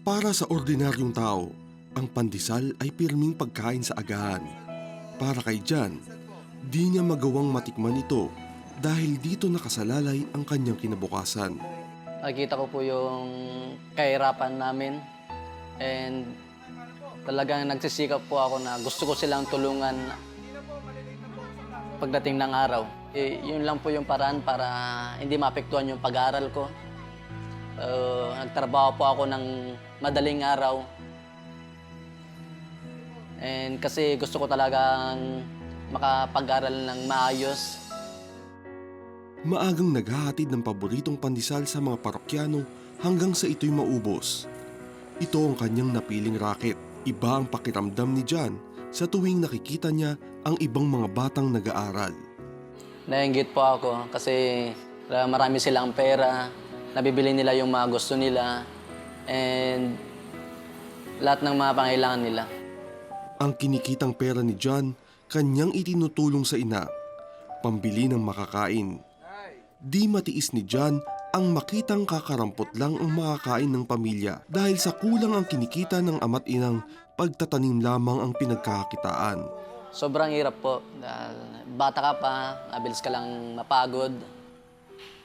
Para sa ordinaryong tao, ang pandesal ay pirming pagkain sa agahan. Para kay Jan, di niya magawang matikman ito dahil dito nakasalalay ang kanyang kinabukasan. Nakikita ko po yung kahirapan namin and talagang nagsisikap po ako na gusto ko silang tulungan pagdating ng araw. Eh, yun lang po yung paraan para hindi maapektuhan yung pag-aaral ko. Uh, nagtrabaho po ako ng madaling araw. And kasi gusto ko talagang makapag-aral ng maayos. Maagang naghahatid ng paboritong pandesal sa mga parokyano hanggang sa ito'y maubos. Ito ang kanyang napiling racket. Iba ang pakiramdam ni Jan sa tuwing nakikita niya ang ibang mga batang nag-aaral. Nainggit po ako kasi uh, marami silang pera, nabibili nila yung mga gusto nila, and lahat ng mga pangailangan nila. Ang kinikitang pera ni John, kanyang itinutulong sa ina, pambili ng makakain. Di matiis ni John ang makitang kakarampot lang ang makakain ng pamilya dahil sa kulang ang kinikita ng ama't inang pagtatanim lamang ang pinagkakakitaan. Sobrang hirap po. dahil bata ka pa, mabilis ka lang mapagod.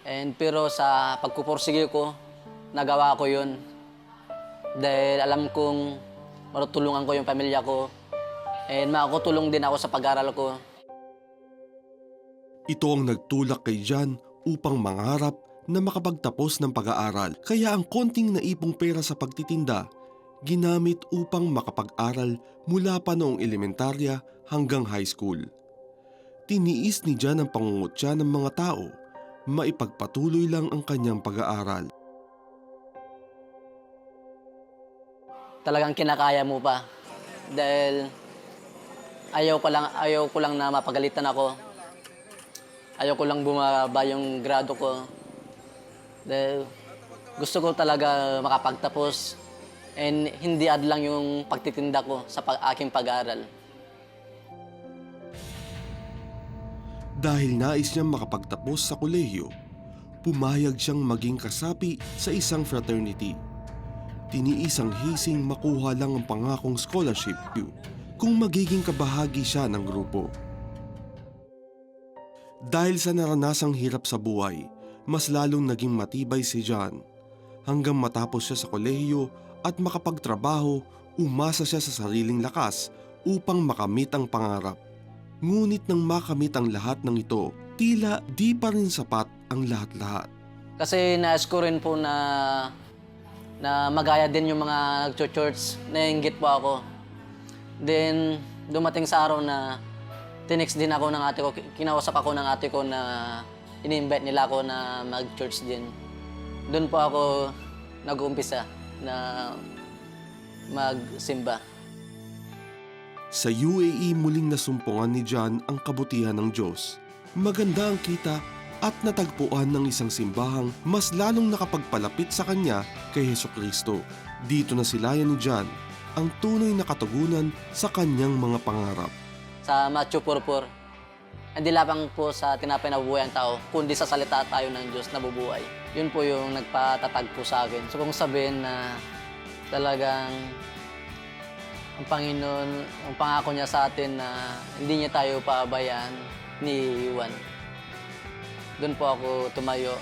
And pero sa pagpupursige ko, nagawa ko yun. Dahil alam kong matutulungan ko yung pamilya ko. And makakutulong din ako sa pag-aral ko. Ito ang nagtulak kay John upang mangarap na makapagtapos ng pag-aaral. Kaya ang konting naipong pera sa pagtitinda, ginamit upang makapag-aral mula pa noong elementarya hanggang high school. Tiniis ni John ang pangungutya ng mga tao, maipagpatuloy lang ang kanyang pag-aaral. talagang kinakaya mo pa. Dahil ayaw ko lang, ayaw ko lang na mapagalitan ako. Ayaw ko lang bumaba yung grado ko. Dahil gusto ko talaga makapagtapos and hindi ad lang yung pagtitinda ko sa pag aking pag-aaral. Dahil nais niyang makapagtapos sa kolehiyo, pumayag siyang maging kasapi sa isang fraternity. Tiniis ang hising makuha lang ang pangakong scholarship kung magiging kabahagi siya ng grupo. Dahil sa naranasang hirap sa buhay, mas lalong naging matibay si John. Hanggang matapos siya sa kolehiyo at makapagtrabaho, umasa siya sa sariling lakas upang makamit ang pangarap. Ngunit nang makamit ang lahat ng ito, tila di pa rin sapat ang lahat-lahat. Kasi nais ko rin po na na magaya din yung mga nagcho-church, nainggit po ako. Then, dumating sa araw na tinext din ako ng ate ko, kinausap ako ng ate ko na ini-invite nila ako na mag-church din. Doon po ako nag-uumpisa na magsimba. Sa UAE muling nasumpungan ni John ang kabutihan ng Diyos. Maganda ang kita at natagpuan ng isang simbahang mas lalong nakapagpalapit sa kanya kay Heso Kristo. Dito na silayan ni John ang tunay na katugunan sa kanyang mga pangarap. Sa Machu Purpur, hindi lamang po sa tinapay na ang tao, kundi sa salita tayo ng Diyos na bubuhay. Yun po yung nagpatatag po sa akin. So kung sabihin na talagang ang Panginoon, ang pangako niya sa atin na hindi niya tayo paabayaan, ni Juan. Doon po ako tumayo